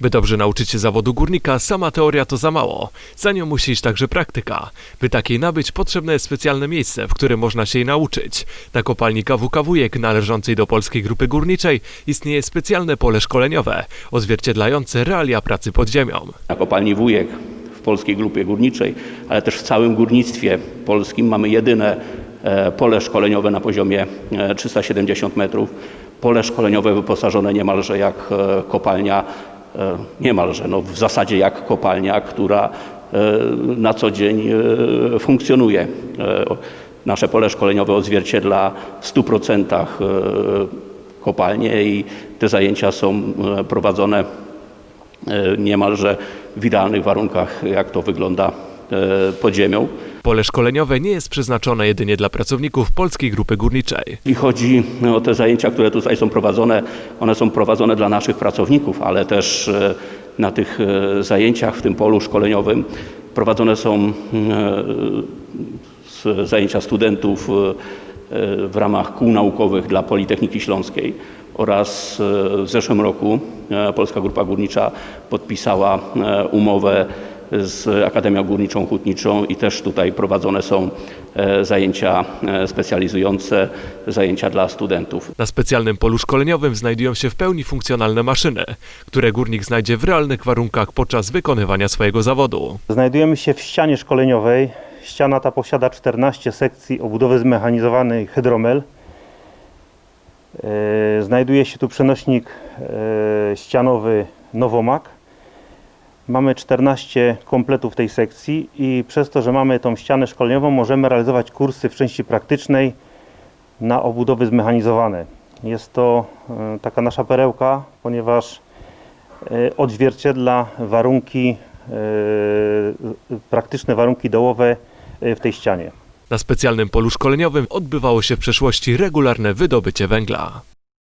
By dobrze nauczyć się zawodu górnika, sama teoria to za mało. Za nią musi iść także praktyka. By takiej nabyć, potrzebne jest specjalne miejsce, w którym można się jej nauczyć. Na kopalni KWK należącej do Polskiej Grupy Górniczej, istnieje specjalne pole szkoleniowe, odzwierciedlające realia pracy pod ziemią. Na kopalni Wujek w Polskiej Grupie Górniczej, ale też w całym górnictwie polskim mamy jedyne e, pole szkoleniowe na poziomie e, 370 metrów. Pole szkoleniowe wyposażone niemalże jak e, kopalnia, e, niemalże, no w zasadzie jak kopalnia, która e, na co dzień e, funkcjonuje. E, Nasze pole szkoleniowe odzwierciedla w 100% e, kopalnię i te zajęcia są e, prowadzone e, niemalże w idealnych warunkach, jak to wygląda e, pod ziemią. Pole szkoleniowe nie jest przeznaczone jedynie dla pracowników Polskiej Grupy Górniczej. Jeśli chodzi o te zajęcia, które tutaj są prowadzone, one są prowadzone dla naszych pracowników, ale też e, na tych e, zajęciach w tym polu szkoleniowym prowadzone są e, zajęcia studentów w ramach kół naukowych dla Politechniki Śląskiej oraz w zeszłym roku Polska Grupa Górnicza podpisała umowę z Akademią Górniczą Hutniczą i też tutaj prowadzone są e, zajęcia e, specjalizujące, zajęcia dla studentów. Na specjalnym polu szkoleniowym znajdują się w pełni funkcjonalne maszyny, które górnik znajdzie w realnych warunkach podczas wykonywania swojego zawodu. Znajdujemy się w ścianie szkoleniowej. Ściana ta posiada 14 sekcji obudowy zmechanizowanej hydromel. E, Znajduje się tu przenośnik ścianowy Nowomak. Mamy 14 kompletów tej sekcji i przez to, że mamy tą ścianę szkoleniową, możemy realizować kursy w części praktycznej na obudowy zmechanizowane. Jest to e, taka nasza perełka, ponieważ e, odzwierciedla warunki, e, praktyczne warunki dołowe w tej ścianie. Na specjalnym polu szkoleniowym odbywało się w przeszłości regularne wydobycie węgla.